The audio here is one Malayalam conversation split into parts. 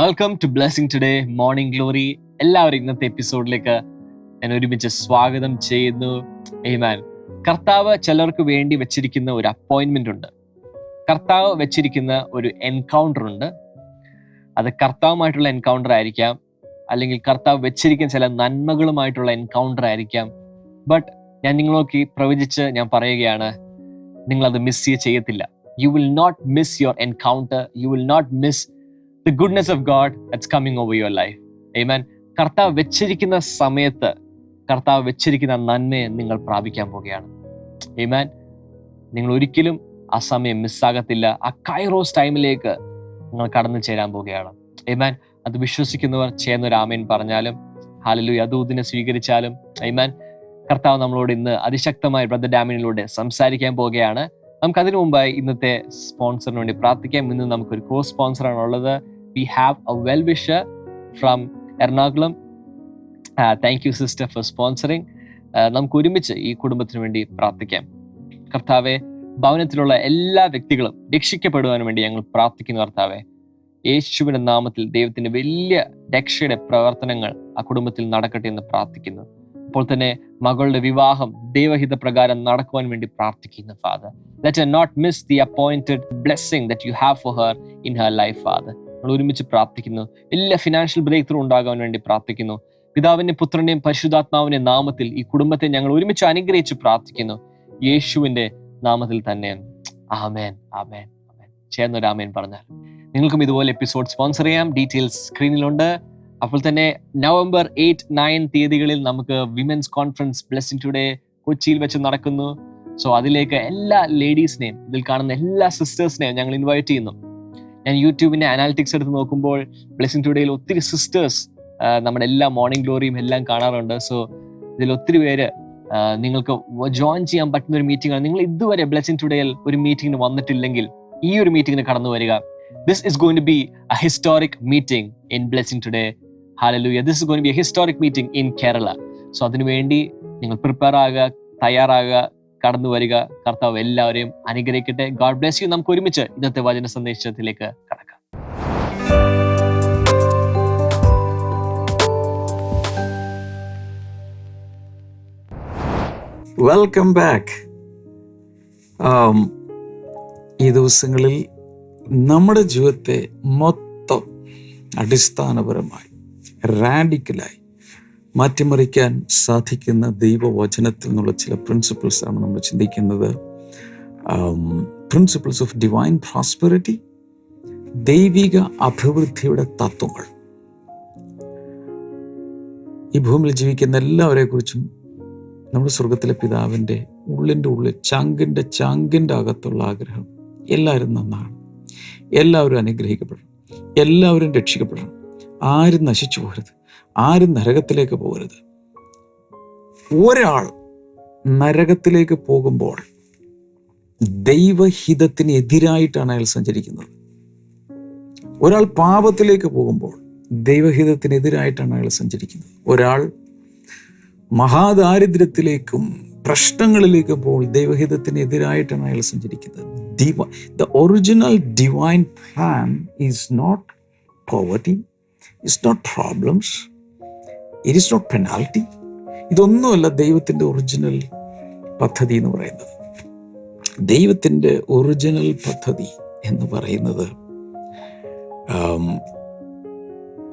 Welcome to blessing today morning glory എല്ലാവരും ഇന്നത്തെ എപ്പിസോഡിലേക്ക് ഞാൻ ഒരുമിച്ച് സ്വാഗതം ചെയ്യുന്നു. ഏമാൻ കർത്താവ് ചിലർക്ക് വേണ്ടി വെച്ചിരിക്കുന്ന ഒരു അപ്പോയിൻമെന്റ് ഉണ്ട്. കർത്താവ് വെച്ചിരിക്കുന്ന ഒരു എൻകൗണ്ടർ ഉണ്ട്. അത് കർത്താവുമായിട്ടുള്ള എൻകൗണ്ടർ ആയിരിക്കാം. അല്ലെങ്കിൽ കർത്താവ് വെച്ചിരിക്കുന്ന ചില നന്മകളുമായിട്ടുള്ള എൻകൗണ്ടർ ആയിരിക്കാം. ബട്ട് ഞാൻ നിങ്ങളൊക്കെ പ്രവചിച്ച് ഞാൻ പറയുകയാണ് നിങ്ങളത് മിസ് ചെയ്യത്തില്ല. You will not miss your encounter you will not miss the goodness of God that's coming over your life ഏമാൻ കർത്താവ് വെച്ചിരിക്കുന്ന സമയത്ത് കർത്താവ് വെച്ചിരിക്കുന്ന നന്മയെ നിങ്ങൾ പ്രാപിക്കാൻ പോകുകയാണ് ഏമാൻ നിങ്ങൾ ഒരിക്കലും ആ സമയം മിസ്സാകത്തില്ല ആ കൈറോസ് ടൈമിലേക്ക് നിങ്ങൾ കടന്നു ചേരാൻ പോവുകയാണ്. ഏമാൻ അത് വിശ്വസിക്കുന്നവർ ചെയ്യുന്ന ഒരു ആമേൻ പറഞ്ഞാലും ഹാലലു യദൂദിനെ സ്വീകരിച്ചാലും ഏമാൻ കർത്താവ് നമ്മളോട് ഇന്ന് അതിശക്തമായ ബ്രദർ ഡാമിനിലൂടെ സംസാരിക്കാൻ പോവുകയാണ്. നമുക്ക് അതിനു മുമ്പായി ഇന്നത്തെ സ്പോൺസറിന് വേണ്ടി പ്രാർത്ഥിക്കാം. ഇന്ന് നമുക്കൊരു കോ സ്പോൺസറാണ് ഉള്ളത് we have a well wisher from Ernakulam thank you sister for sponsoring നമുക്ക് ഒരുമിച്ച് ഈ കുടുംബത്തിന് വേണ്ടി പ്രാർത്ഥിക്കാം. കർത്താവെ ഭവനത്തിലുള്ള എല്ലാ വ്യക്തികളും രക്ഷിക്കപ്പെടുവാൻ വേണ്ടി ഞങ്ങൾ പ്രാർത്ഥിക്കുന്നു കർത്താവെ. യേശുവിന്റെ നാമത്തിൽ ദൈവത്തിന്റെ വലിയ രക്ഷയുടെ പ്രവർത്തനങ്ങൾ ആ കുടുംബത്തിൽ നടക്കട്ടെ എന്ന് പ്രാർത്ഥിക്കുന്നു. അപ്പോൾ തന്നെ മകളുടെ വിവാഹം ദൈവഹിത പ്രകാരം നടക്കുവാൻ വേണ്ടി പ്രാർത്ഥിക്കുന്നു father let not miss the appointed blessing that you have for her in her life father നമ്മൾ ഒരുമിച്ച് പ്രാർത്ഥിക്കുന്നു. എല്ലാ ഫിനാൻഷ്യൽ ബ്രേക്ക് ത്രൂ ഉണ്ടാകാൻ വേണ്ടി പ്രാർത്ഥിക്കുന്നു. പിതാവിന്റെ പുത്രന്റെയും പരിശുദ്ധാത്മാവിന്റെ നാമത്തിൽ ഈ കുടുംബത്തെ ഞങ്ങൾ ഒരുമിച്ച് അനുഗ്രഹിച്ച് പ്രാർത്ഥിക്കുന്നു. യേശുവിന്റെ നാമത്തിൽ തന്നെ. ആമേൻ. ആമേൻ. ആമേൻ. ചേർന്നൊരു ആമേൻ പറഞ്ഞാൽ. നിങ്ങൾക്കും ഇതുപോലെ എപ്പിസോഡ് സ്പോൺസർ ചെയ്യാം. ഡീറ്റെയിൽസ് സ്ക്രീനിലുണ്ട് അപ്പോൾ തന്നെ നവംബർ എയ്റ്റ് നയൻ തീയതികളിൽ നമുക്ക് വിമൻസ് കോൺഫറൻസ് ബ്ലെസ്സിംഗ് ടുഡേ കൊച്ചിയിൽ വെച്ച് നടക്കുന്നു. സോ അതിലേക്ക് എല്ലാ ലേഡീസിനെയും ഇതിൽ കാണുന്ന എല്ലാ സിസ്റ്റേഴ്സിനെയും ഞങ്ങൾ ഇൻവൈറ്റ് ചെയ്യുന്നു. ഞാൻ യൂട്യൂബിന്റെ അനാലിറ്റിക്സ് എടുത്ത് നോക്കുമ്പോൾ ബ്ലെസ്സിംഗ് ടുഡേയിൽ ഒത്തിരി സിസ്റ്റേഴ്സ് നമ്മുടെ എല്ലാ മോർണിംഗ് ഗ്ലോറിയും എല്ലാം കാണാറുണ്ട്. സോ ഇതിൽ ഒത്തിരി പേര് നിങ്ങൾക്ക് ജോയിൻ ചെയ്യാൻ പറ്റുന്ന ഒരു മീറ്റിംഗ് ആണ്. നിങ്ങൾ ഇതുവരെ ബ്ലെസ്സിംഗ് ടുഡേയിൽ ഒരു മീറ്റിംഗിന് വന്നിട്ടില്ലെങ്കിൽ ഈ ഒരു മീറ്റിംഗിന് കടന്നു വരിക. This is going to be a historic meeting in blessing today hallelujah this is going be a historic meeting in Kerala so അതിനുവേണ്ടി നിങ്ങൾ പ്രിപ്പയർ ആകുക തയ്യാറാകുക കടന്നു വരിക. കർത്താവ് എല്ലാവരെയും അനുഗ്രഹിക്കട്ടെ. ഗോഡ് ബ്ലെസ് യു നമുക്ക് ഒരുമിച്ച് ഇന്നത്തെ വചന സന്ദേശത്തിലേക്ക് കടക്കാം. വെൽക്കം ബാക്ക് ഈ ദിവസങ്ങളിൽ നമ്മുടെ ജീവിതത്തെ മൊത്തം അടിസ്ഥാനപരമായി റാഡിക്കലായി മാറ്റിമറിക്കാൻ സാധിക്കുന്ന ദൈവവചനത്തിൽ നിന്നുള്ള ചില ആണ് നമ്മൾ ചിന്തിക്കുന്നത്. പ്രിൻസിപ്പിൾസ് ഓഫ് ഡിവൈൻ പ്രോസ്പെറിറ്റി ദൈവിക അഭിവൃദ്ധിയുടെ തത്വങ്ങൾ. ഈ ഭൂമിയിൽ ജീവിക്കുന്ന എല്ലാവരെ കുറിച്ചും നമ്മുടെ സ്വർഗത്തിലെ പിതാവിന്റെ ഉള്ളിന്റെ ഉള്ളിൽ ചങ്കിന്റെ ചങ്കിന്റെ അകത്തുള്ള ആഗ്രഹം എല്ലാവരും നന്നാണ് എല്ലാവരും അനുഗ്രഹിക്കപ്പെടണം. എല്ലാവരും രക്ഷിക്കപ്പെടണം. ആരും നശിച്ചു പോകരുത്. ആരും നരകത്തിലേക്ക് പോകരുത്. ഒരാൾ നരകത്തിലേക്ക് പോകുമ്പോൾ ദൈവഹിതത്തിന് എതിരായിട്ടാണ് അയാൾ സഞ്ചരിക്കുന്നത്. ഒരാൾ പാപത്തിലേക്ക് പോകുമ്പോൾ ദൈവഹിതത്തിനെതിരായിട്ടാണ് അയാൾ സഞ്ചരിക്കുന്നത്. ഒരാൾ മഹാദാരിദ്ര്യത്തിലേക്കും പ്രശ്നങ്ങളിലേക്ക് പോകുമ്പോൾ ദൈവഹിതത്തിനെതിരായിട്ടാണ് അയാൾ സഞ്ചരിക്കുന്നത്. ഡിവ the original divine plan is not poverty is not problems it is not penalty ഇതൊന്നുമല്ല ദൈവത്തിന്റെ ഒറിജിനൽ പദ്ധതി എന്ന് പറയുന്നത്. ദൈവത്തിന്റെ ഒറിജിനൽ പദ്ധതി എന്ന് പറയുന്നത്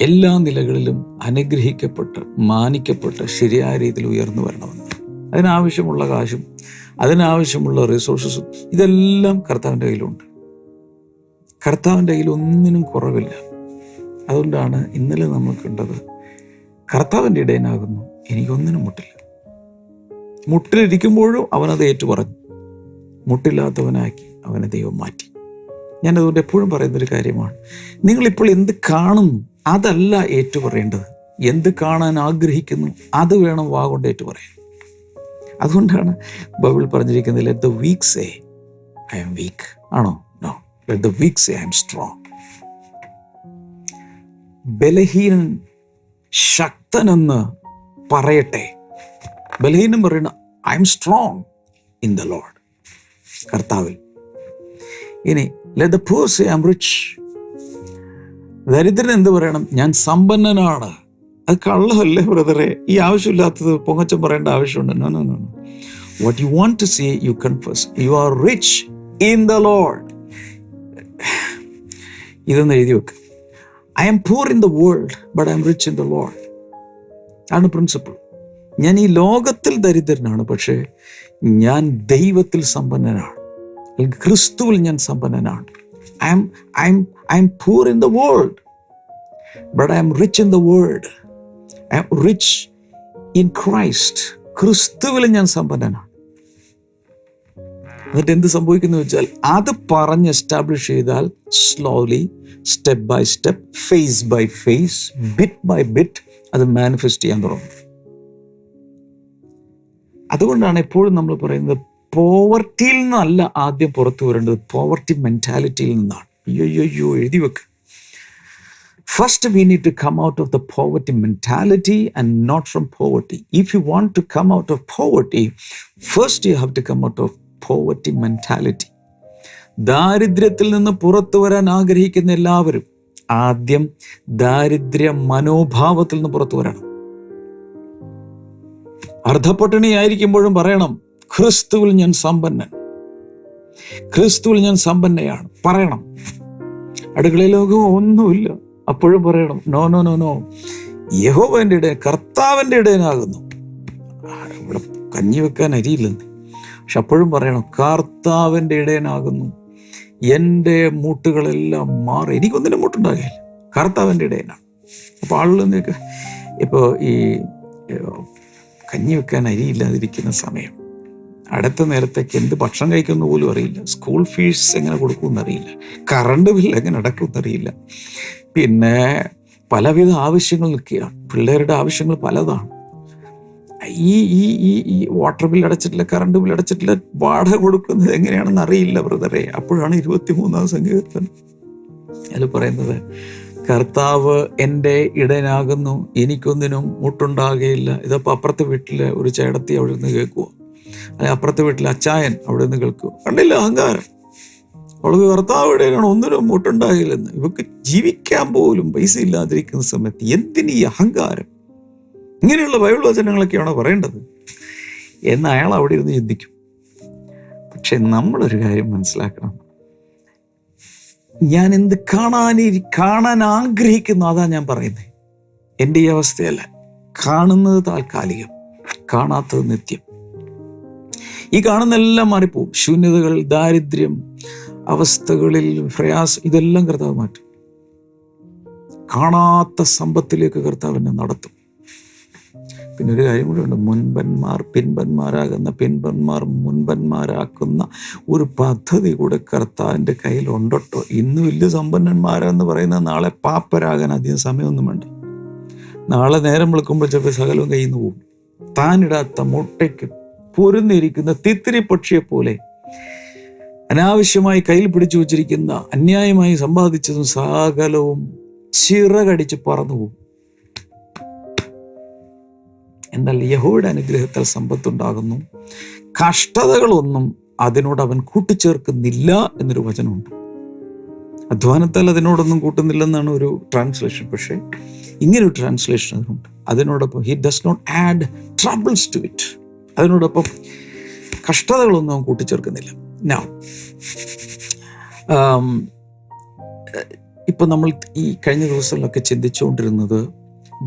എല്ലാ നിലകളിലും അനുഗ്രഹിക്കപ്പെട്ട് മാനിക്കപ്പെട്ട് ശരിയായ രീതിയിൽ ഉയർന്നു വരണമെന്ന്. അതിനാവശ്യമുള്ള കാശും അതിനാവശ്യമുള്ള റിസോഴ്സസും ഇതെല്ലാം കർത്താവിന്റെ കയ്യിലുണ്ട്. കർത്താവിന്റെ കയ്യിൽ ഒന്നിനും കുറവില്ല. അതുകൊണ്ടാണ് ഇന്നലെ നമ്മൾ കണ്ടത് കർത്താവിന്റെ ഇടയനാകുന്നു. എനിക്കൊന്നിനും മുട്ടില്ല. മുട്ടിലിരിക്കുമ്പോഴും അവനത് ഏറ്റുപറഞ്ഞു. മുട്ടില്ലാത്തവനാക്കി അവനെ ദൈവം മാറ്റി. ഞാൻ അതുകൊണ്ട് എപ്പോഴും പറയുന്നൊരു കാര്യമാണ്. നിങ്ങളിപ്പോൾ എന്ത് കാണുന്നു? അതല്ല ഏറ്റുപറയേണ്ടത്. എന്ത് കാണാൻ ആഗ്രഹിക്കുന്നു? അത് വേണം വാ കൊണ്ട് ഏറ്റുപറയാൻ. അതുകൊണ്ടാണ് ബൈബിൾ പറഞ്ഞിരിക്കുന്നത് let the weak say I am weak ആണോ? No let the weak say I am strong ബലഹീനൻ ശക്തനെന്ന് പറയട്ടെ. ബലഹീനം പറയുന്ന I am strong in the Lord കർത്താവിൽ. ഇനി let the poor say I rich ദരിദ്രൻ എന്ത് പറയണം? ഞാൻ സമ്പന്നനാണ്. അത് കള്ളമല്ലേ ബ്രദറെ? ഈ ആവശ്യമില്ലാത്തത് പൊങ്ങച്ചം പറയേണ്ട ആവശ്യമുണ്ട്. What you want to say you confess you are rich in the Lord ഇതൊന്ന് എഴുതി വെക്ക്. I'm poor in the world but I'm rich in the Lord ആണ് പ്രിൻസിപ്പിൾ ഞാൻ ഈ ലോകത്തിൽ ദരിദ്രനാണ് പക്ഷേ ഞാൻ ദൈവത്തിൽ സമ്പന്നനാണ്. അല്ലെങ്കിൽ ക്രിസ്തുവിൽ ഞാൻ സമ്പന്നനാണ്. I'm I'm I'm poor in the world but I'm rich in the world I'm rich in Christ ക്രിസ്തുവിൽ ഞാൻ സമ്പന്നനാണ്. എന്നിട്ട് എന്ത് സംഭവിക്കുന്നു വെച്ചാൽ അത് പറഞ്ഞ് എസ്റ്റാബ്ലിഷ് ചെയ്താൽ slowly step by step phase by phase bit by bit അത് മാനിഫെസ്റ്റ് ചെയ്യാൻ തുടങ്ങും. അതുകൊണ്ടാണ് എപ്പോഴും നമ്മൾ പറയുന്നത് പോവർട്ടിയിൽ നിന്നല്ല ആദ്യം പുറത്തു വരേണ്ടത്. പോവർട്ടി മെന്റാലിറ്റിയിൽ നിന്നാണ്. അയ്യോ എഴുതി വെക്ക്. First we need to come out of the poverty mentality and not from poverty if you want to come out of poverty first you have to come out of poverty mentality ദാരിദ്ര്യത്തിൽ നിന്ന് പുറത്തു വരാൻ ആഗ്രഹിക്കുന്ന എല്ലാവരും ആദ്യം ദാരിദ്ര്യ മനോഭാവത്തിൽ നിന്ന് പുറത്തു വരണം. അർദ്ധപട്ടിണിയായിരിക്കുമ്പോഴും പറയണം ക്രിസ്തുവിൽ ഞാൻ സമ്പന്നൻ. ക്രിസ്തുവിൽ ഞാൻ സമ്പന്നയാണ്. പറയണം. അടുക്കളയിൽ ലോകവും ഒന്നുമില്ല. അപ്പോഴും പറയണം നോ നോ നോ നോ. യഹോവന്റെ ഇടയൻ കർത്താവിന്റെ ഇടയനാകുന്നു. ഇവിടെ കഞ്ഞി വെക്കാൻ അരിയില്ലെന്ന്. പക്ഷെ അപ്പോഴും പറയണം കർത്താവിന്റെ ഇടയനാകുന്നു. എന്റെ മൂട്ടുകളെല്ലാം മാറി. എനിക്കൊന്നിനും മുട്ടുണ്ടാകില്ല. കർത്താവിന്റെ ഇടയനാണ്. അപ്പോൾ ആളുകളൊക്കെ ഇപ്പോൾ ഈ കഞ്ഞി വെക്കാൻ അരിയില്ലാതിരിക്കുന്ന സമയം. അടുത്ത നേരത്തേക്ക് എന്ത് ഭക്ഷണം കഴിക്കുന്ന പോലും അറിയില്ല. സ്കൂൾ ഫീസ് എങ്ങനെ കൊടുക്കുമെന്ന് അറിയില്ല. കറണ്ട് ബില്ല് എങ്ങനെ അടക്കുമെന്ന് അറിയില്ല. പിന്നെ പലവിധ ആവശ്യങ്ങൾ നിൽക്കുകയാണ്. പിള്ളേരുടെ ആവശ്യങ്ങൾ പലതാണ്. ഈ ഈ ഈ ഈ വാട്ടർ ബിൽ അടച്ചിട്ടില്ല കറണ്ട് ബിൽ അടച്ചിട്ടില്ല വാടക കൊടുക്കുന്നത് എങ്ങനെയാണെന്ന് അറിയില്ല ബ്രദറെ. അപ്പോഴാണ് ഇരുപത്തി മൂന്നാം സങ്കീർത്തനം. അതിൽ പറയുന്നത് കർത്താവ് എന്റെ ഇടനാകുന്നു എനിക്കൊന്നിനും മുട്ടുണ്ടാകുകയില്ല. ഇതപ്പോൾ അപ്പുറത്തെ വീട്ടിലെ ഒരു ചേടത്തി അവിടെ നിന്ന് കേൾക്കുക അല്ലെ അപ്പുറത്തെ വീട്ടിലെ അച്ചായൻ അവിടെ നിന്ന് കേൾക്കുക കണ്ടില്ല അഹങ്കാരം. അവൾക്ക് കർത്താവ് ഇടയിലാണ് ഒന്നിനും മുട്ടുണ്ടാകില്ലെന്ന്. ഇവക്ക് ജീവിക്കാൻ പോലും പൈസ ഇല്ലാതിരിക്കുന്ന സമയത്ത് എന്തിനീ അഹങ്കാരം? ഇങ്ങനെയുള്ള ബൈബിൾ വചനങ്ങളൊക്കെയാണ് പറയേണ്ടത്? എന്ന് അയാൾ അവിടെ ഇരുന്ന് ചിന്തിക്കും. പക്ഷെ നമ്മളൊരു കാര്യം മനസ്സിലാക്കണം. ഞാൻ എന്ത് കാണാൻ കാണാൻ ആഗ്രഹിക്കുന്നു അതാ ഞാൻ പറയുന്നത് എന്റെ ഈ അവസ്ഥയല്ല. കാണുന്നത് താൽക്കാലികം. കാണാത്തത് നിത്യം. ഈ കാണുന്നെല്ലാം മാറിപ്പോവും. ശൂന്യതകൾ ദാരിദ്ര്യം അവസ്ഥകളിൽ പ്രയാസം ഇതെല്ലാം കർത്താവ് മാറ്റും. കാണാത്ത സമ്പത്തിലേക്ക് കർത്താവിനെ നടത്തും. പിന്നെ ഒരു കാര്യം കൂടെ ഉണ്ട് മുൻപന്മാർ പിൻപന്മാരാകുന്ന പിൻപന്മാർ മുൻപന്മാരാക്കുന്ന ഒരു പദ്ധതി കൂടെ കർത്താവിന്റെ കയ്യിൽ ഉണ്ടട്ടോ ഇന്ന് വലിയ സമ്പന്നന്മാരെന്ന് പറയുന്ന നാളെ പാപ്പരാകാൻ അധികം സമയമൊന്നും വേണ്ട നാളെ നേരം വിളിക്കുമ്പോൾ ചിലപ്പോൾ സകലവും കയ്യിൽ നിന്ന് പോകും. താനിടാത്ത മുട്ടയ്ക്ക് പൊരുന്നിരിക്കുന്ന തിത്തിരി പക്ഷിയെ പോലെ അനാവശ്യമായി കയ്യിൽ പിടിച്ചു വച്ചിരിക്കുന്ന അന്യായമായി സമ്പാദിച്ചതും സകലവും ചിറകടിച്ച് പറന്നു പോകും. എന്നാൽ യഹോയുടെ അനുഗ്രഹത്താൽ സമ്പത്തുണ്ടാകുന്നു. കഷ്ടതകളൊന്നും അതിനോട് അവൻ കൂട്ടിച്ചേർക്കുന്നില്ല എന്നൊരു വചനമുണ്ട്. അധ്വാനത്താൽ അതിനോടൊന്നും കൂട്ടുന്നില്ലെന്നാണ് ഒരു ട്രാൻസ്ലേഷൻ പക്ഷേ ഇങ്ങനൊരു ട്രാൻസ്ലേഷൻ അതിനുണ്ട്. അതിനോടൊപ്പം he does not add troubles to it അതിനോടൊപ്പം കഷ്ടതകളൊന്നും അവൻ കൂട്ടിച്ചേർക്കുന്നില്ല. നൗ ഇപ്പൊ നമ്മൾ ഈ കഴിഞ്ഞ ദിവസങ്ങളിലൊക്കെ ചിന്തിച്ചുകൊണ്ടിരുന്നത്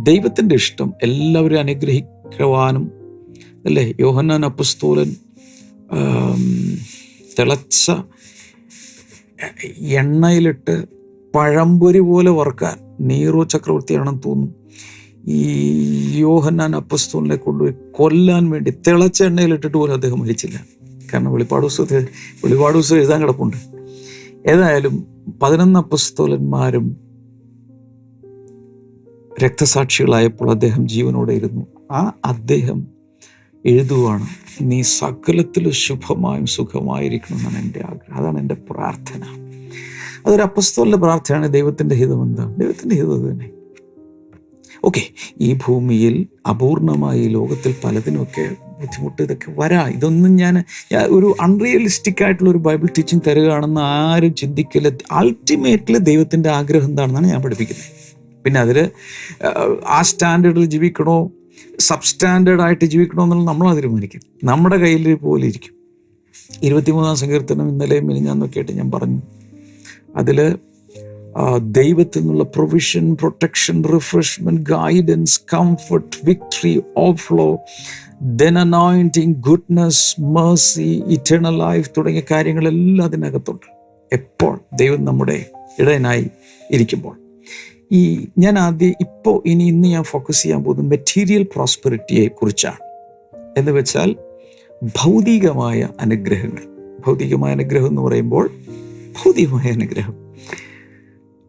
ദൈവത്തിന്റെ ഇഷ്ടം എല്ലാവരും അനുഗ്രഹിക്കുവാനും അല്ലേ? യോഹന്നാൻ അപ്പുസ്തൂലൻ തിളച്ച എണ്ണയിലിട്ട് പഴംപൊരി പോലെ വറുക്കാൻ നീറോ ചക്രവർത്തിയാണെന്ന് തോന്നുന്നു. ഈ യോഹന്നാൻ അപ്പസ്തൂലിനെ കൊണ്ടുപോയി കൊല്ലാൻ വേണ്ടി തിളച്ച എണ്ണയിലിട്ടിട്ട് പോലും അദ്ദേഹം മരിച്ചില്ല. കാരണം വെളിപ്പാട് പുസ്തകത്തിൽ വെളിപ്പാട് പുസ്തകം എഴുതാൻ കിടപ്പുണ്ട്. ഏതായാലും പതിനൊന്ന് അപ്പസ്തോലന്മാരും രക്തസാക്ഷികളായപ്പോൾ അദ്ദേഹം ജീവനോടെ ഇരുന്നു. ആ അദ്ദേഹം എഴുതുവാണ് നീ സകലത്തിലും ശുഭമായും സുഖമായിരിക്കണം എന്നാണ് എന്റെ ആഗ്രഹം. അതാണ് എന്റെ പ്രാർത്ഥന. അതൊരു അപ്പസ്തോലിന്റെ പ്രാർത്ഥനയാണ്. ദൈവത്തിന്റെ ഹിതം എന്താണ് ദൈവത്തിന്റെ ഹിതം അത് തന്നെ. ഓക്കെ ഈ ഭൂമിയിൽ അപൂർണമായി ലോകത്തിൽ പലതിനുമൊക്കെ ബുദ്ധിമുട്ട് ഇതൊക്കെ വരാം. ഇതൊന്നും ഞാൻ ഒരു അൺറിയലിസ്റ്റിക് ആയിട്ടുള്ള ഒരു ബൈബിൾ ടീച്ചിങ് തരുകയാണെന്ന് ആരും ചിന്തിക്കില്ല. അൾട്ടിമേറ്റ്ലി ദൈവത്തിന്റെ ആഗ്രഹം എന്താണെന്നാണ് ഞാൻ പഠിപ്പിക്കുന്നത്. പിന്നെ അതിൽ ആ സ്റ്റാൻഡേർഡിൽ ജീവിക്കണോ? സബ് സ്റ്റാൻഡേർഡ് ആയിട്ട് ജീവിക്കണമെന്നുള്ള നമ്മളാ തീരുമാനിക്കും. നമ്മുടെ കയ്യിൽ പോലെ ഇരിക്കും. ഇരുപത്തിമൂന്നാം സങ്കീർത്തനം ഇന്നലെയും മിനിഞ്ഞാന്നൊക്കെ ആയിട്ട് ഞാൻ പറഞ്ഞു. അതിൽ ദൈവത്തിൽ നിന്നുള്ള provision protection refreshment guidance comfort victory overflow then anointing goodness mercy eternal life തുടങ്ങിയ കാര്യങ്ങളെല്ലാം അതിനകത്തുണ്ട്. എപ്പോൾ ദൈവം നമ്മുടെ ഇടയനായി ഇരിക്കുമ്പോൾ. ഈ ഞാൻ ആദ്യം ഇപ്പോൾ ഇനി ഇന്ന് ഞാൻ ഫോക്കസ് ചെയ്യാൻ പോകുന്നത് മെറ്റീരിയൽ പ്രോസ്പെറിറ്റിയെ കുറിച്ചാണ്. എന്ന് വെച്ചാൽ ഭൗതികമായ അനുഗ്രഹങ്ങൾ. ഭൗതികമായ അനുഗ്രഹം എന്ന് പറയുമ്പോൾ ഭൗതികമായ അനുഗ്രഹം.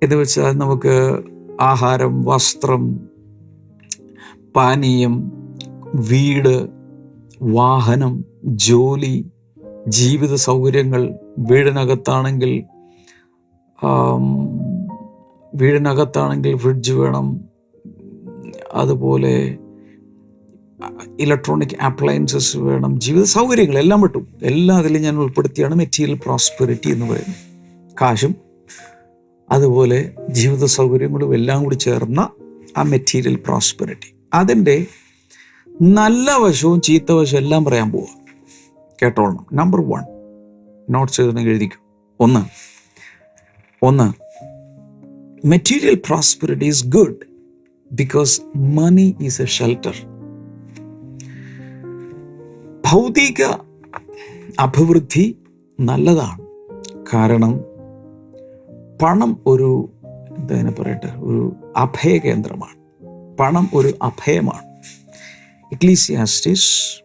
എന്ന് വെച്ചാൽ നമുക്ക് ആഹാരം വസ്ത്രം പാനീയം വീട് വാഹനം ജോലി ജീവിത സൗകര്യങ്ങൾ വീടിനകത്താണെങ്കിൽ വീടിനകത്താണെങ്കിൽ ഫ്രിഡ്ജ് വേണം. അതുപോലെ ഇലക്ട്രോണിക് അപ്ലയൻസസ് വേണം. ജീവിത സൗകര്യങ്ങൾ എല്ലാം വിട്ടു. എല്ലാം അതിൽ ഞാൻ ഉൾപ്പെടുത്തിയാണ് മെറ്റീരിയൽ പ്രോസ്പെറിറ്റി എന്ന് പറയുന്നത്. കാശും അതുപോലെ ജീവിത സൗകര്യങ്ങളും എല്ലാം കൂടി ചേർന്ന ആ മെറ്റീരിയൽ പ്രോസ്പെറിറ്റി അതിന്റെ നല്ല വശവും ചീത്ത വശവും എല്ലാം പറയാൻ പോവുക കേട്ടോളണം. Number one. നോട്ട്സ് എഴുതണമെങ്കിൽ എഴുതിക്കും. ഒന്ന്. ഒന്ന്. Material prosperity is good because money is a shelter ഭൗതിക അഭിവൃദ്ധി നല്ലതാണ്. കാരണം പണം ഒരു എന്താ പറയട്ടെ? ഒരു അഭയകേന്ദ്രമാണ് പണം ഒരു അഭയമാണ്. ഇക്ലീസിയാസ്റ്റിസ്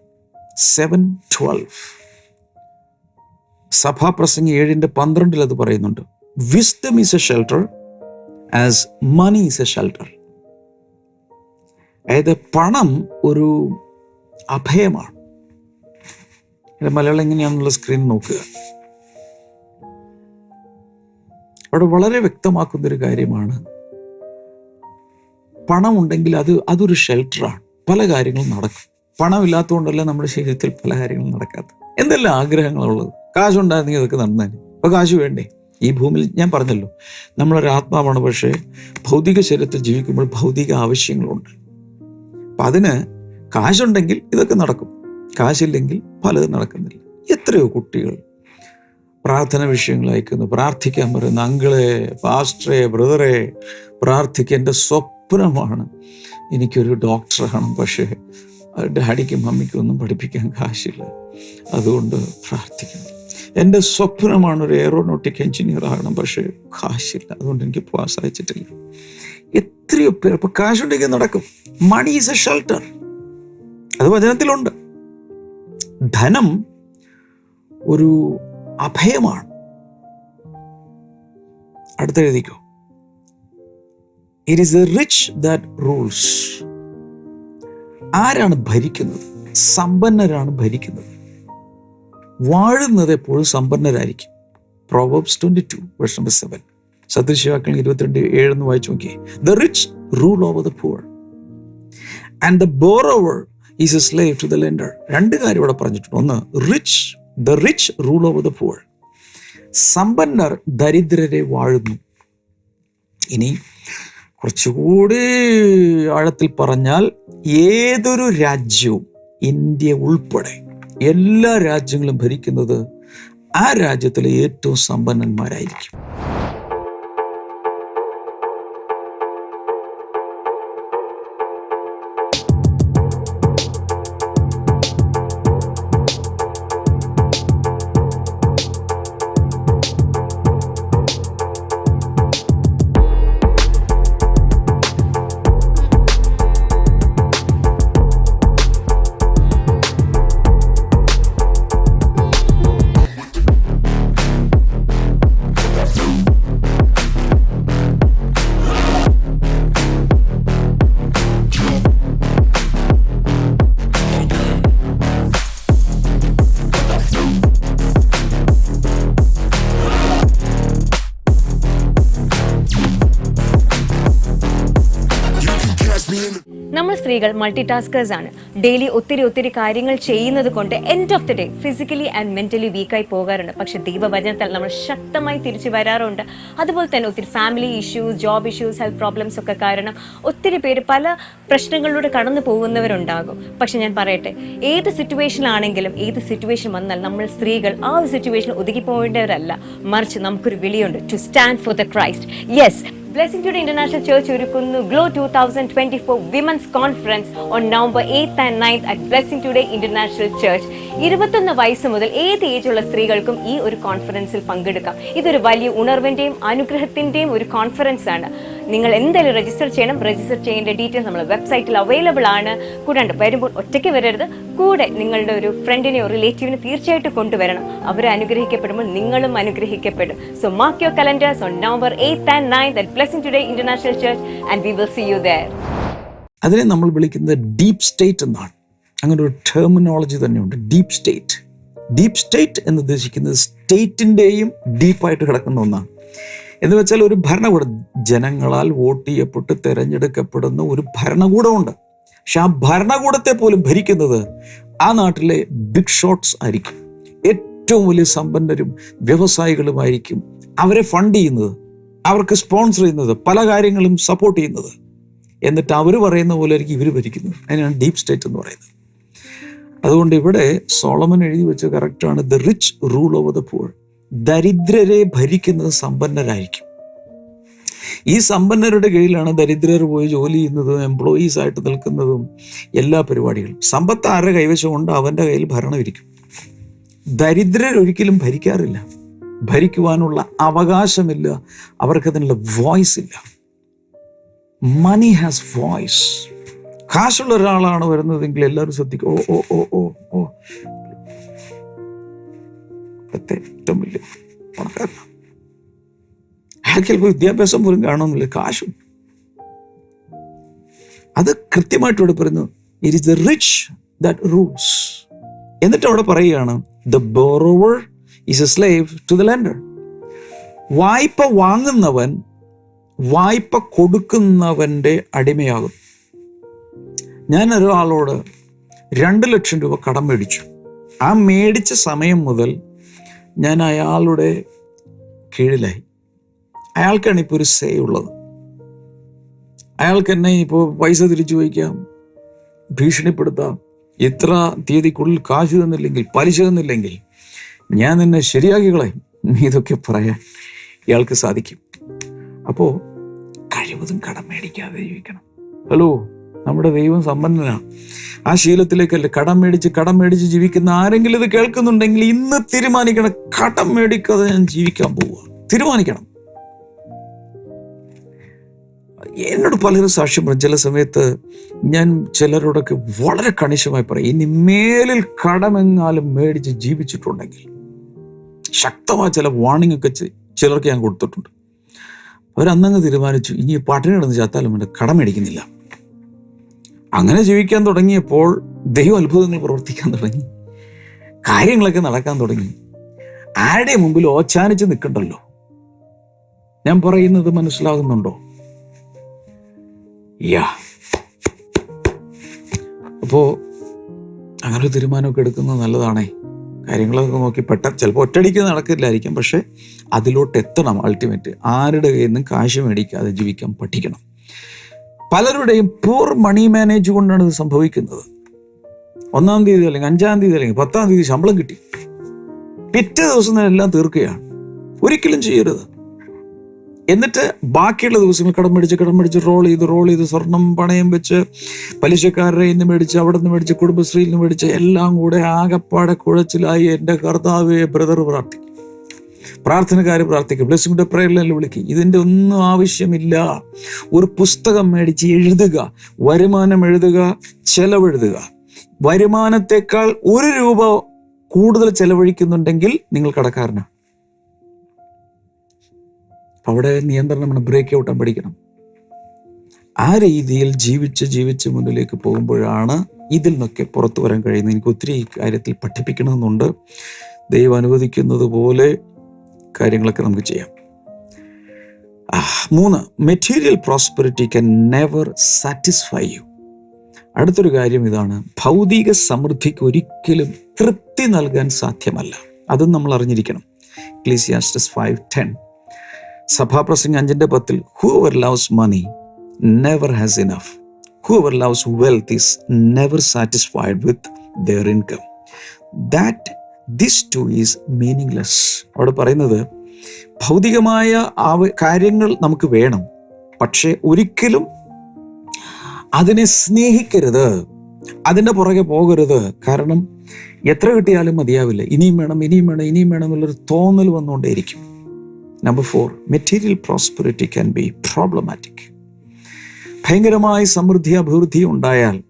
സെവൻ ട്വൽവ് സഭാപ്രസംഗി ഏഴിന്റെ പന്ത്രണ്ടിൽ അത് പറയുന്നുണ്ട്. Wisdom is a shelter as money is a shelter അതായത് പണം ഒരു അഭയമാണ്. മലയാളം എങ്ങനെയാണെന്നുള്ള സ്ക്രീൻ നോക്കുക. അവിടെ വളരെ വ്യക്തമാക്കുന്ന ഒരു കാര്യമാണ്. പണമുണ്ടെങ്കിൽ അത് അതൊരു ഷെൽട്ടറാണ് പല കാര്യങ്ങളും നടക്കും. പണമില്ലാത്തതുകൊണ്ടല്ല നമ്മുടെ ശരീരത്തിൽ പല കാര്യങ്ങളും നടക്കാത്ത എന്തെല്ലാം ആഗ്രഹങ്ങളുള്ളത്? കാശുണ്ടായിരുന്നെങ്കിൽ അതൊക്കെ നടന്നേനെ. അപ്പൊ കാശ് വേണ്ടേ? ഈ ഭൂമിയിൽ ഞാൻ പറഞ്ഞല്ലോ നമ്മളൊരു ആത്മാവാണ് പക്ഷേ ഭൗതിക ശരീരത്തിൽ ജീവിക്കുമ്പോൾ ഭൗതിക ആവശ്യങ്ങളുണ്ട്. അപ്പം അതിന് കാശുണ്ടെങ്കിൽ ഇതൊക്കെ നടക്കും. കാശില്ലെങ്കിൽ പലതും നടക്കുന്നില്ല. എത്രയോ കുട്ടികൾ പ്രാർത്ഥന വിഷയങ്ങൾ അയക്കുന്നു പ്രാർത്ഥിക്കാൻ പറയുന്നു അങ്കിളെ പാസ്റ്ററെ ബ്രദറെ പ്രാർത്ഥിക്കുക എന്റെ സ്വപ്നമാണ്. എനിക്കൊരു ഡോക്ടറാണ് പക്ഷേ ഡാഡിക്കും മമ്മിക്കും ഒന്നും പഠിപ്പിക്കാൻ കാശില്ല. അതുകൊണ്ട് പ്രാർത്ഥിക്കണം എന്റെ സ്വപ്നമാണ് ഒരു എയറോനോട്ടിക് എഞ്ചിനീയർ ആകണം പക്ഷേ കാശില്ല. അതുകൊണ്ട് എനിക്ക് പോകാൻ സാധിച്ചിട്ടില്ല. എത്രയോ പേർ ഇപ്പൊ കാശുണ്ടെങ്കിൽ നടക്കും. മണി ഈസ് എ ഷെൽട്ടർ അത് വചനത്തിലുണ്ട്. ധനം ഒരു അഭയമാണ്. അടുത്ത എഴുതിക്കോ. It is a rich that rules ആരാണ് ഭരിക്കുന്നത്? സമ്പന്നരാണ് ഭരിക്കുന്നത്. വാഴുന്നത് എപ്പോഴും സമ്പന്നരായിരിക്കും. Proverbs twenty two verse number seven സദൃശവാക്യങ്ങൾ ഇരുപത്തിരണ്ട് എന്ന് വായിച്ചു നോക്കിയേ. The rich rule over the poor and the borrower is a slave to the lender രണ്ട് കാര്യം ഇവിടെ പറഞ്ഞിട്ടുണ്ട്. ഒന്ന് rich the rich rule over the poor സമ്പന്നർ ദരിദ്രരെ വാഴുന്നു. ഇനി കുറച്ചുകൂടി ആഴത്തിൽ പറഞ്ഞാൽ ഏതൊരു രാജ്യവും ഇന്ത്യ ഉൾപ്പെടെ എല്ലാ രാജ്യങ്ങളും ഭരിക്കുന്നത് ആ രാജ്യത്തിലെ ഏറ്റവും സമ്പന്നന്മാരായിരിക്കും. സ്ത്രീകൾ മൾട്ടി ടാസ്കേഴ്സ് ആണ്. ഡെയിലി ഒത്തിരി ഒത്തിരി കാര്യങ്ങൾ ചെയ്യുന്നത് കൊണ്ട് end of the day physically and mentally വീക്കായി പോകാറുണ്ട്. പക്ഷെ ദീപവചനത്തിൽ നമ്മൾ ശക്തമായി തിരിച്ചു വരാറുണ്ട്. അതുപോലെ തന്നെ ഒത്തിരി family issues job issues health problems ഒക്കെ കാരണം ഒത്തിരി പേര് പല പ്രശ്നങ്ങളിലൂടെ കടന്നു പോകുന്നവരുണ്ടാകും. പക്ഷെ ഞാൻ പറയട്ടെ ഏത് സിറ്റുവേഷനിലാണെങ്കിലും ഏത് സിറ്റുവേഷൻ വന്നാൽ നമ്മൾ സ്ത്രീകൾ ആ ഒരു സിറ്റുവേഷൻ ഒതുക്കി പോകേണ്ടവരല്ല മറിച്ച് നമുക്കൊരു വിളിയുണ്ട് to stand for the Christ yes blessing today international church ഒരുക്കുന്നു glow two thousand twenty four women's conference on November eighth and ninth at blessing today international church ഇരുപത്തൊന്ന് വയസ്സ് മുതൽ ഏത് ഏജുള്ള സ്ത്രീകൾക്കും ഈ ഒരു കോൺഫറൻസിൽ പങ്കെടുക്കാം. ഇതൊരു വലിയ ഉണർവിന്റെയും അനുഗ്രഹത്തിന്റെയും ഒരു കോൺഫറൻസ് ആണ്. നിങ്ങൾ എന്തായാലും രജിസ്റ്റർ ചെയ്യണം. രജിസ്റ്റർ ചെയ്യേണ്ട ഡീറ്റെയിൽസ് നമ്മൾ വെബ്സൈറ്റിൽ അവൈലബിൾ ആണ്. കൂടാണ്ട് വരുമ്പോൾ ഒറ്റയ്ക്ക് വരരുത്. കൂടെ നിങ്ങളുടെ ഒരു ഫ്രണ്ടിനെയോ റിലേറ്റീവിനെ തീർച്ചയായിട്ടും കൊണ്ടുവരണം. അവരെ അനുഗ്രഹിക്കപ്പെടുമ്പോൾ നിങ്ങളും അനുഗ്രഹിക്കപ്പെടും. So mark your calendars on November eighth and ninth at blessing today international church and we will see you there അതിനെ നമ്മൾ വിളിക്കുന്നത് ഡീപ് സ്റ്റേറ്റ് എന്നാണ്. അങ്ങനെ ഒരു ടെർമിനോളജി തന്നെയുണ്ട്. ഡീപ് സ്റ്റേറ്റ് ഡീപ് സ്റ്റേറ്റ് എന്ന് ഉദ്ദേശിക്കുന്നത് സ്റ്റേറ്റിന്റെയും ഡീപ്പായിട്ട് കിടക്കുന്ന ഒന്നാണ്. എന്ന് വെച്ചാൽ ഒരു ഭരണകൂടം. ജനങ്ങളാൽ വോട്ട് ചെയ്യപ്പെട്ട് തിരഞ്ഞെടുക്കപ്പെടുന്ന ഒരു ഭരണകൂടമുണ്ട്. പക്ഷെ ആ ഭരണകൂടത്തെ പോലും ഭരിക്കുന്നത് ആ നാട്ടിലെ ബിഗ് ഷോട്ട്സ് ആയിരിക്കും. ഏറ്റവും വലിയ സമ്പന്നരും വ്യവസായികളുമായിരിക്കും അവരെ ഫണ്ട് ചെയ്യുന്നത് അവർക്ക് സ്പോൺസർ ചെയ്യുന്നത് പല കാര്യങ്ങളും സപ്പോർട്ട് ചെയ്യുന്നത്. എന്നിട്ട് അവർ പറയുന്ന പോലെ ആയിരിക്കും ഇവർ ഭരിക്കുന്നത്. അതിനാണ് ഡീപ് സ്റ്റേറ്റ് എന്ന് പറയുന്നത്. അതുകൊണ്ട് ഇവിടെ സോളമൻ എഴുതി വെച്ച കറക്റ്റാണ് the rich rule over the poor ദരിദ്രരെ ഭരിക്കുന്നത് സമ്പന്നരായിരിക്കും. ഈ സമ്പന്നരുടെ കീഴിലാണ് ദരിദ്രർ പോയി ജോലി ചെയ്യുന്നതും എംപ്ലോയീസ് ആയിട്ട് നിൽക്കുന്നതും എല്ലാ പരിപാടികളും. സമ്പത്ത് ആരുടെ കൈവശം കൊണ്ട് അവന്റെ കയ്യിൽ ഭരണം ഇരിക്കും ദരിദ്രർ ഒരിക്കലും ഭരിക്കാറില്ല. ഭരിക്കുവാനുള്ള അവകാശമില്ല. അവർക്കതിനുള്ള വോയിസ് ഇല്ല. മണി ഹാസ് വോയിസ് കാശുള്ള ഒരാളാണ് വരുന്നതെങ്കിൽ എല്ലാവരും ശ്രദ്ധിക്കും. ഓ ഓ ഓ ഓ ഓ. ഇവിടുത്തെ ഏറ്റവും വലിയ പണക്കാരനാണ് അയാൾക്ക് ചിലപ്പോൾ വിദ്യാഭ്യാസം പോലും കാണുന്നില്ല കാശും. അത് കൃത്യമായിട്ട് ഇവിടെ പറയുന്നു it is the rich that rules എന്നിട്ട് അവിടെ പറയുകയാണ് the borrower is a slave to the lender വായ്പ വാങ്ങുന്നവൻ വായ്പ കൊടുക്കുന്നവന്റെ അടിമയാകും. ഞാൻ ഒരാളോട് രണ്ട് ലക്ഷം രൂപ കടം മേടിച്ചു. ആ മേടിച്ച സമയം മുതൽ ഞാൻ അയാളുടെ കീഴിലായി. അയാൾക്കാണ് ഇപ്പോൾ ഒരു സേ ഉള്ളത്. അയാൾക്ക് എന്നെ ഇപ്പോൾ പൈസ തിരിച്ചു വയ്ക്കാം ഭീഷണിപ്പെടുത്താം ഇത്ര തീയതിക്കുള്ളിൽ കാശ് തന്നില്ലെങ്കിൽ പലിശ തന്നില്ലെങ്കിൽ ഞാൻ നിന്നെ ശരിയാക്കി കളയും. ഇതൊക്കെ പറയാൻ ഇയാൾക്ക് സാധിക്കും. അപ്പോൾ കഴിവതും കടം മേടിക്കാതെ ജീവിക്കണം. ഹലോ നമ്മുടെ ദൈവം സമ്പന്നനാണ്. ആ ശീലത്തിലേക്കല്ലേ കടം മേടിച്ച് കടം മേടിച്ച് ജീവിക്കുന്ന ആരെങ്കിലും ഇത് കേൾക്കുന്നുണ്ടെങ്കിൽ ഇന്ന് തീരുമാനിക്കണം. കടം മേടിക്കാതെ ഞാൻ ജീവിക്കാൻ പോവുക. തീരുമാനിക്കണം. എന്നോട് പലരും സാക്ഷ്യം പറഞ്ഞു ചില സമയത്ത് ഞാൻ ചിലരോടൊക്കെ വളരെ കണിശമായി പറയും ഇനി മേലിൽ കടമെങ്ങാലും മേടിച്ച് ജീവിച്ചിട്ടുണ്ടെങ്കിൽ. ശക്തമായ ചില വാണിംഗ് ഒക്കെ ചിലർക്ക് ഞാൻ കൊടുത്തിട്ടുണ്ട്. അവരന്നങ്ങ് തീരുമാനിച്ചു ഇനി പട്ടിണി കിടന്ന് ചാത്താലും എന്റെ കടം മേടിക്കുന്നില്ല. അങ്ങനെ ജീവിക്കാൻ തുടങ്ങിയപ്പോൾ ദൈവം അത്ഭുതങ്ങൾ പ്രവർത്തിക്കാൻ തുടങ്ങി. കാര്യങ്ങളൊക്കെ നടക്കാൻ തുടങ്ങി. ആരുടെ മുമ്പിൽ ഓച്ചാനിച്ച് നിൽക്കണ്ടല്ലോ? ഞാൻ പറയുന്നത് മനസ്സിലാകുന്നുണ്ടോ? യാ. അപ്പോ അങ്ങനെ തീരുമാനമൊക്കെ എടുക്കുന്നത് നല്ലതാണേ. കാര്യങ്ങളൊക്കെ നോക്കി പെട്ടെന്ന് ചിലപ്പോൾ ഒറ്റയടിക്ക് നടക്കില്ലായിരിക്കും. പക്ഷെ അതിലോട്ട് എത്തണം അൾട്ടിമേറ്റ് ആരുടെ കയ്യിൽ നിന്നും കാശ് മേടിക്കാതെ ജീവിക്കാൻ പഠിക്കണം. പലരുടെയും പൂർ മണി മാനേജ് കൊണ്ടാണ് ഇത് സംഭവിക്കുന്നത്. ഒന്നാം തീയതി അല്ലെങ്കിൽ അഞ്ചാം തീയതി അല്ലെങ്കിൽ പത്താം തീയതി ശമ്പളം കിട്ടി. പിറ്റേ ദിവസം തന്നെ എല്ലാം തീർക്കുകയാണ്. ഒരിക്കലും ചെയ്യരുത്. എന്നിട്ട് ബാക്കിയുള്ള ദിവസങ്ങൾ കടം മേടിച്ച് കടം മേടിച്ച് റോൾ ചെയ്ത് റോൾ ചെയ്ത് സ്വർണം പണയം വെച്ച് പലിശക്കാരുടെ ഇന്ന് മേടിച്ച് അവിടെ നിന്ന് മേടിച്ച് കുടുംബശ്രീയിൽ നിന്ന് മേടിച്ച് എല്ലാം കൂടെ ആകപ്പാടെ കുഴച്ചിലായി എന്റെ കർത്താവെ ബ്രദർ പ്രാർത്ഥിക്കും പ്രാർത്ഥനക്കാർ പ്രാർത്ഥിക്കും. ബ്ലെസ്സിംഗ് പ്രയറിൽ വിളിക്കും. ഇതിന്റെ ഒന്നും ആവശ്യമില്ല. ഒരു പുസ്തകം മേടിച്ച് എഴുതുക. വരുമാനം എഴുതുക ചെലവെഴുതുക. വരുമാനത്തെക്കാൾ ഒരു രൂപ കൂടുതൽ ചെലവഴിക്കുന്നുണ്ടെങ്കിൽ നിങ്ങൾ കടക്കാരനാണ്. അവിടെ നിയന്ത്രണം ബ്രേക്ക് ഔട്ടാൻ പഠിക്കണം. ആ രീതിയിൽ ജീവിച്ച് ജീവിച്ച് മുന്നിലേക്ക് പോകുമ്പോഴാണ് ഇതിൽ നിന്നൊക്കെ പുറത്തു വരാൻ കഴിയുന്നത്. എനിക്ക് ഒത്തിരി കാര്യത്തിൽ പഠിപ്പിക്കണമെന്നുണ്ട്. ദൈവം അനുവദിക്കുന്നത് പോലെ കാര്യങ്ങളൊക്കെ നമുക്ക് ചെയ്യാം. മൂന്ന് material prosperity can never satisfy you അടുത്തൊരു കാര്യം ഇതാണ് ഭൗതിക സമൃദ്ധിക്ക് ഒരിക്കലും തൃപ്തി നൽകാൻ സാധ്യമല്ല. അതും നമ്മൾ അറിഞ്ഞിരിക്കണം. ക്ലീസിയാസ്റ്റസ് ഫൈവ് ടെൻ. സഭാപ്രസംഗം അഞ്ചിന്റെ പത്തിൽ who loves money never has enough who loves wealth is never satisfied with their income that this too is meaningless അവിടെ പറയുന്നത് ഭൗതികമായ ആവ കാര്യങ്ങൾ നമുക്ക് വേണം. പക്ഷേ ഒരിക്കലും അതിനെ സ്നേഹിക്കരുത്. അതിന്റെ പുറകെ പോകരുത്. കാരണം എത്ര കിട്ടിയാലും മതിയാവില്ല. ഇനിയും വേണം ഇനിയും വേണം ഇനിയും വേണം എന്നുള്ളൊരു തോന്നൽ വന്നുകൊണ്ടേയിരിക്കും. Number four material prosperity can be problematic ഭയങ്കരമായ സമൃദ്ധി അഭിവൃദ്ധി ഉണ്ടായാൽ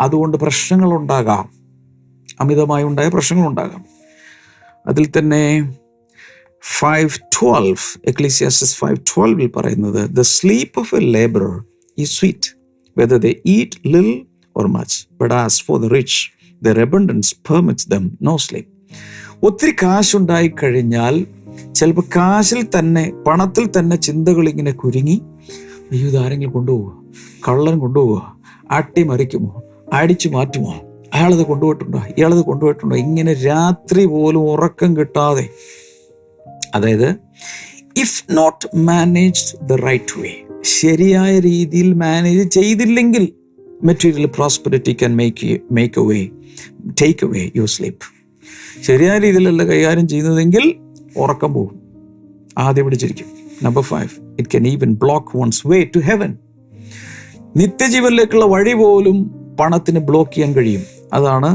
അതുകൊണ്ട് പ്രശ്നങ്ങളുണ്ടാകാം. അമിതമായി ഉണ്ടായ പ്രശ്നങ്ങൾ ഉണ്ടാകാം അതിൽ തന്നെ ഫൈവ് ട്വൽവ് എക്ലിസിയാസസ് ഫൈവ് ട്വൽവിൽ പറയുന്നത് the sleep of a labourer is sweet whether the eat ലിൽ or much but as for the rich their abundance permits them no sleep ഒത്തിരി കാശുണ്ടായി കഴിഞ്ഞാൽ ചിലപ്പോൾ കാശിൽ തന്നെ പണത്തിൽ തന്നെ ചിന്തകൾ ഇങ്ങനെ കുരുങ്ങി അയ്യോ ഇതാരെങ്കിലും കൊണ്ടുപോവുക കള്ളൻ കൊണ്ടുപോവുക അട്ടിമറിക്കുമോ അടിച്ചു മാറ്റുമോ അയാളത് കൊണ്ടുപോയിട്ടുണ്ടോ? ഇയാളത് കൊണ്ടുപോയിട്ടുണ്ടോ? ഇങ്ങനെ രാത്രി പോലും ഉറക്കം കിട്ടാതെ. അതായത് if not manage the right way ശരിയായ രീതിയിൽ മാനേജ് ചെയ്തില്ലെങ്കിൽ material prosperity can make make a way take a way your sleep ശരിയായ രീതിയിലല്ല കൈകാര്യം ചെയ്യുന്നതെങ്കിൽ ഉറക്കം പോകും. ആദ്യം പിടിച്ചിരിക്കും. Number five it can even block one's way to heaven നിത്യജീവനിലേക്കുള്ള വഴി പോലും പണത്തിന് ബ്ലോക്ക് ചെയ്യാൻ കഴിയും. അതാണ്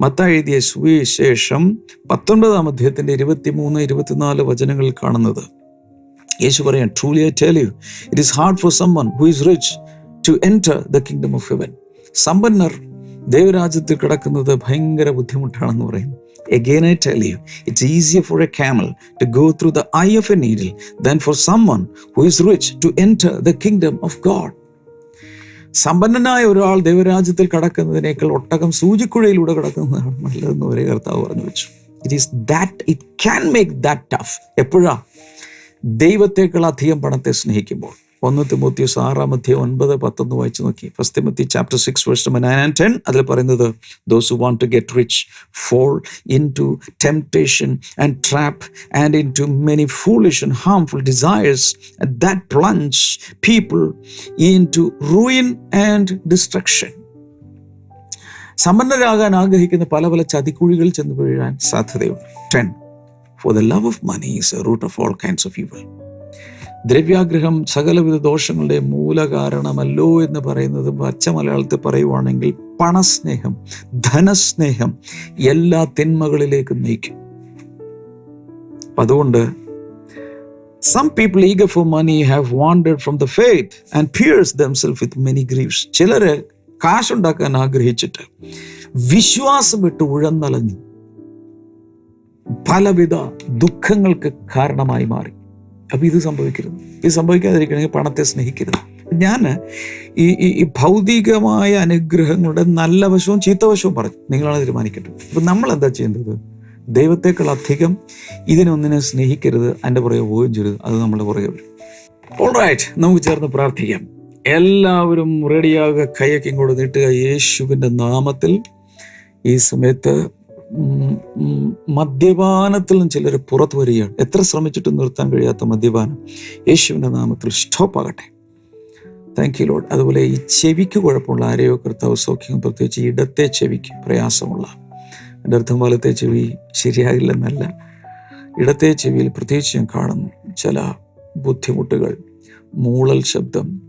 മത്ത എഴുതിയ സുവിശേഷം പത്തൊൻപതാം അധ്യയത്തിന്റെ ഇരുപത്തി മൂന്ന് ഇരുപത്തിനാല് വചനങ്ങളിൽ കാണുന്നത്. യേശു പറയാൻ truly I tell you it is hard for someone who is rich to enter the kingdom of heaven സമ്പന്നർ ദൈവരാജ്യത്തിൽ കിടക്കുന്നത് ഭയങ്കര ബുദ്ധിമുട്ടാണെന്ന് പറയും. Again, I tell you, it's easier for a camel to go through the eye of a needle than for someone who is rich to enter the kingdom of God. സമ്പന്നനായ ഒരാൾ ദൈവരാജ്യത്തിൽ കടക്കുന്നതിനേക്കാൾ ഒട്ടകം സൂചിക്കുഴയിലൂടെ കടക്കുന്നതാണ് നല്ലതെന്ന് ഒരേ കർത്താവ് പറഞ്ഞു വെച്ചു. It is that it can make that tough എപ്പോഴാ? ദൈവത്തേക്കാൾ അധികം പണത്തെ സ്നേഹിക്കുമ്പോൾ. ഒന്ന് തിമോത്തിയോസ് ആറാം അധ്യായം ഒൻപത് പത്തൊന്ന് വായിച്ചു നോക്കി. First Timothy chapter six verse nine and ten അതിൽ പറയുന്നത് those who want to get rich fall into temptation and trap and into many foolish and harmful desires that plunge people into ruin and destruction സമ്പന്നരാകാൻ ആഗ്രഹിക്കുന്ന പല പല ചതിക്കുഴികളിൽ ചെന്ന് വീഴാൻ സാധ്യതയുണ്ട്. Ten for the love of money is a root of all kinds of evil ദ്രവ്യാഗ്രഹം സകലവിധ ദോഷങ്ങളുടെ മൂലകാരണമല്ലോ എന്ന് പറയുന്നത് പച്ച മലയാളത്തിൽ പറയുവാണെങ്കിൽ പണസ്നേഹം ധനസ്നേഹം എല്ലാ തിന്മകളിലേക്കും നയിക്കും. അതുകൊണ്ട് some people eager for money have wandered from the faith and pierce themselves with many griefs ചിലര് കാശുണ്ടാക്കാൻ ആഗ്രഹിച്ചിട്ട് വിശ്വാസം വിട്ട് ഉഴന്നലഞ്ഞു. പലവിധ ദുഃഖങ്ങൾക്ക് കാരണമായി മാറി. അപ്പൊ ഇത് സംഭവിക്കരുത്. ഇത് സംഭവിക്കാതിരിക്കണമെങ്കിൽ പണത്തെ സ്നേഹിക്കരുത്. ഞാൻ ഈ ഈ- ഭൗതികമായ അനുഗ്രഹങ്ങളുടെ നല്ല വശവും ചീത്ത വശവും പറഞ്ഞു. നിങ്ങളാണ് തീരുമാനിക്കട്ടെ അപ്പൊ നമ്മൾ എന്താ ചെയ്യേണ്ടത്? ദൈവത്തെക്കാൾ അധികം ഇതിനൊന്നിനെ സ്നേഹിക്കരുത് എന്റെ പുറകെ പോവുകയും ചെയ്യരുത്. അത് നമ്മുടെ പുറകെ വരും. ഓൾറൈറ്റ് നമുക്ക് ചേർന്ന് പ്രാർത്ഥിക്കാം. എല്ലാവരും റെഡിയാകുക കൈയൊക്കെ ഇങ്ങോട്ട് നീട്ടുക. യേശുവിന്റെ നാമത്തിൽ ഈ സമയത്ത് മദ്യപാനത്തിൽ നിന്ന് ചിലർ പുറത്തു വരികയാണ്. എത്ര ശ്രമിച്ചിട്ടും നിർത്താൻ കഴിയാത്ത മദ്യപാനം. യേശുവിന്റെ നാമത്തിൽ സ്റ്റോപ്പ് ആകട്ടെ താങ്ക് യു ലോഡ് അതുപോലെ ഈ ചെവിക്ക് കുഴപ്പമുള്ള ആരെയോ കർത്താവ് സൗഖ്യം പ്രത്യേകിച്ച് ഇടത്തെ ചെവിക്ക് പ്രയാസമുള്ള. എന്റെ അർത്ഥം വലത്തെ ചെവി ശരിയാകില്ലെന്നല്ല ഇടത്തെ ചെവിയിൽ പ്രത്യേകിച്ച് ഞാൻ കാണുന്നു. ചില ബുദ്ധിമുട്ടുകൾ മൂളൽ ശബ്ദം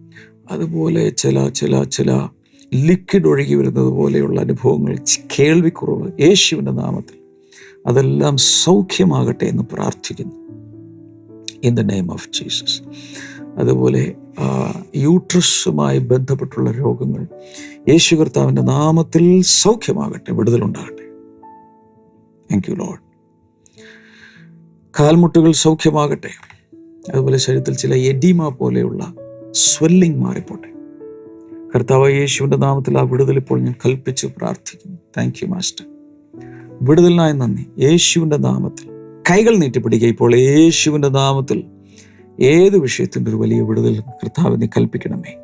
അതുപോലെ ചില ചില ചില ലിക്വിഡ് ഒഴുകി വരുന്നത് പോലെയുള്ള അനുഭവങ്ങൾ കേൾവിക്കുറവ് യേശുവിന്റെ നാമത്തിൽ. അതെല്ലാം സൗഖ്യമാകട്ടെ എന്ന് പ്രാർത്ഥിക്കുന്നു. In the name of Jesus അതുപോലെ യൂട്രസുമായി ബന്ധപ്പെട്ടുള്ള രോഗങ്ങൾ യേശു കർത്താവിന്റെ നാമത്തിൽ സൗഖ്യമാകട്ടെ വിടുതലുണ്ടാകട്ടെ. താങ്ക് യു ലോഡ് കാൽമുട്ടുകൾ സൗഖ്യമാകട്ടെ. അതുപോലെ ശരീരത്തിൽ ചില എഡിമ പോലെയുള്ള സ്വെല്ലിംഗ് മാറിപ്പോട്ടെ. കർത്താവ് യേശുവിന്റെ നാമത്തിൽ ആ വിടുതൽ ഇപ്പോൾ ഞാൻ കൽപ്പിച്ച് പ്രാർത്ഥിക്കുന്നു. താങ്ക് യു മാസ്റ്റർ വിടുതലിനായി നന്ദി. യേശുവിന്റെ നാമത്തിൽ. കൈകൾ നീട്ടിപ്പിടിക്കുക. ഇപ്പോൾ യേശുവിന്റെ നാമത്തിൽ ഏത് വിഷയത്തിന്റെ ഒരു വലിയ വിടുതൽ കർത്താവ് നീ കൽപ്പിക്കണമേ?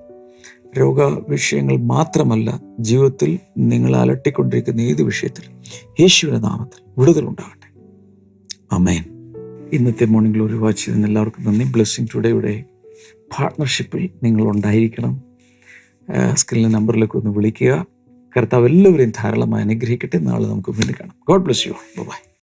രോഗവിഷയങ്ങൾ മാത്രമല്ല ജീവിതത്തിൽ നിങ്ങൾ അലട്ടിക്കൊണ്ടിരിക്കുന്ന ഏത് വിഷയത്തിൽ യേശുവിന്റെ നാമത്തിൽ വിടുതൽ വിടുതലുണ്ടാകട്ടെ അമേൻ ഇന്നത്തെ മോർണിംഗ് ഗ്ലോറി വാച്ച് ചെയ്തതിന് എല്ലാവർക്കും നന്ദി. ബ്ലെസ്സിങ് ടുഡേയുടെ പാർട്ട്ണർഷിപ്പിൽ നിങ്ങൾ ഉണ്ടായിരിക്കണം. സ്ക്രീനിലെ നമ്പറിലേക്ക് ഒന്ന് വിളിക്കുക. കർത്താവ് എല്ലാവരെയും ധാരാളമായി അനുഗ്രഹിക്കട്ടെ. നാളെ നമുക്ക് വീണ്ടും കാണാം. God bless you. ബൈ.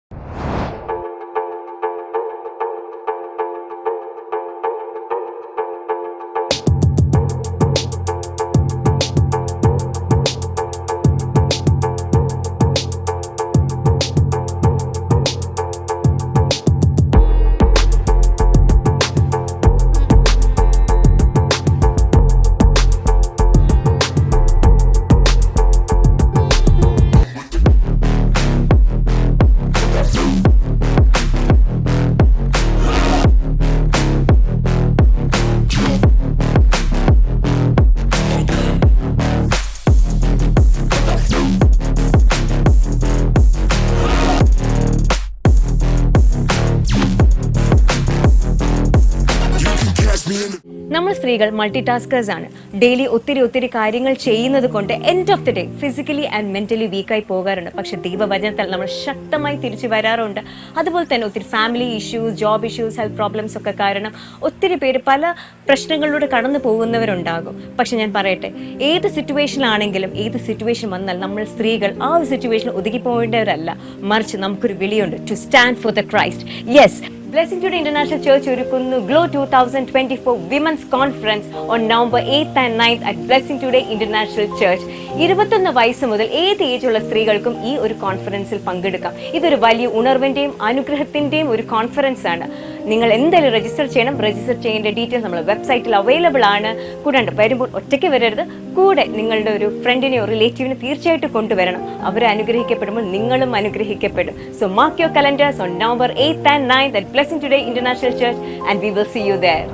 സ്ത്രീകൾ മൾട്ടി ടാസ്കേഴ്സ് ആണ്. ഡെയിലി ഒത്തിരി ഒത്തിരി കാര്യങ്ങൾ ചെയ്യുന്നത് കൊണ്ട് end of the day physically and mentally വീക്കായി പോകാറുണ്ട്. പക്ഷെ ദൈവവചനത്തിൽ നമ്മൾ ശക്തമായി തിരിച്ചു വരാറുണ്ട്. അതുപോലെ തന്നെ ഒത്തിരി family issues job issues health problems ഒക്കെ കാരണം ഒത്തിരി പേര് പല പ്രശ്നങ്ങളിലൂടെ കടന്നു പോകുന്നവരുണ്ടാകും. പക്ഷെ ഞാൻ പറയട്ടെ ഏത് സിറ്റുവേഷനിലാണെങ്കിലും ഏത് സിറ്റുവേഷൻ വന്നാൽ നമ്മൾ സ്ത്രീകൾ ആ ഒരു സിറ്റുവേഷനിൽ ഒതുക്കി പോകേണ്ടവരല്ല മറിച്ച് നമുക്കൊരു വിളിയുണ്ട് to stand for the Christ yes blessing today international church ഒരുക്കുന്നു. Glow two thousand twenty four women's conference on November eighth and ninth at blessing today international church ഇരുപത്തൊന്ന് വയസ്സ് മുതൽ ഏത് ഏജ് ഉള്ള സ്ത്രീകൾക്കും ഈ ഒരു കോൺഫറൻസിൽ പങ്കെടുക്കാം. ഇതൊരു വലിയ ഉണർവിന്റെയും അനുഗ്രഹത്തിന്റെയും ഒരു കോൺഫറൻസ് ആണ്. നിങ്ങൾ എന്തായാലും രജിസ്റ്റർ ചെയ്യണം. രജിസ്റ്റർ ചെയ്യേണ്ട ഡീറ്റെയിൽസ് നമ്മൾ വെബ്സൈറ്റിൽ അവൈലബിൾ ആണ്. കൂടാണ്ട് വരുമ്പോൾ ഒറ്റയ്ക്ക് വരരുത്. കൂടെ നിങ്ങളുടെ ഒരു ഫ്രണ്ടിനെയോ റിലേറ്റീവിനെ തീർച്ചയായിട്ടും കൊണ്ടുവരണം. അവരെ അനുഗ്രഹിക്കപ്പെടുമ്പോൾ നിങ്ങളും അനുഗ്രഹിക്കപ്പെടും. So mark your calendars on November eighth and ninth at blessing today international church and we will see you there